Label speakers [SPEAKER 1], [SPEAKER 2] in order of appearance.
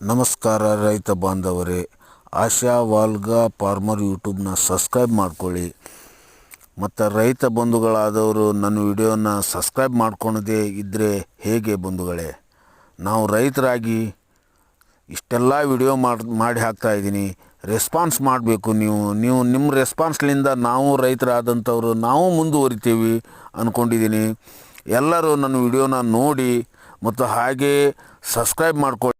[SPEAKER 1] ನಮಸ್ಕಾರ ರೈತ ಬಾಂಧವರೇ. ಆಶಾ ವಾಲ್ಗಾ ಫಾರ್ಮರ್ ಯೂಟ್ಯೂಬ್ನ ಸಬ್ಸ್ಕ್ರೈಬ್ ಮಾಡ್ಕೊಳ್ಳಿ. ಮತ್ತು ರೈತ ಬಂಧುಗಳಾದವರು ನನ್ನ ವಿಡಿಯೋನ ಸಬ್ಸ್ಕ್ರೈಬ್ ಮಾಡ್ಕೊಳದೇ ಇದ್ದರೆ ಹೇಗೆ ಬಂಧುಗಳೇ? ನಾವು ರೈತರಾಗಿ ಇಷ್ಟೆಲ್ಲ ವಿಡಿಯೋ ಮಾಡಿ ಮಾಡಿ ಹಾಕ್ತಾ ಇದ್ದೀನಿ. ರೆಸ್ಪಾನ್ಸ್ ಮಾಡಬೇಕು ನೀವು. ನೀವು ನಿಮ್ಮ ರೆಸ್ಪಾನ್ಸ್ಲಿಂದ ನಾವು ರೈತರಾದಂಥವ್ರು ನಾವು ಮುಂದುವರಿತೀವಿ ಅಂದ್ಕೊಂಡಿದ್ದೀನಿ ಎಲ್ಲರೂ ನನ್ನ ವಿಡಿಯೋನ ನೋಡಿ ಮತ್ತು ಹಾಗೆ ಸಬ್ಸ್ಕ್ರೈಬ್ ಮಾಡ್ಕೊಳ್ಳಿ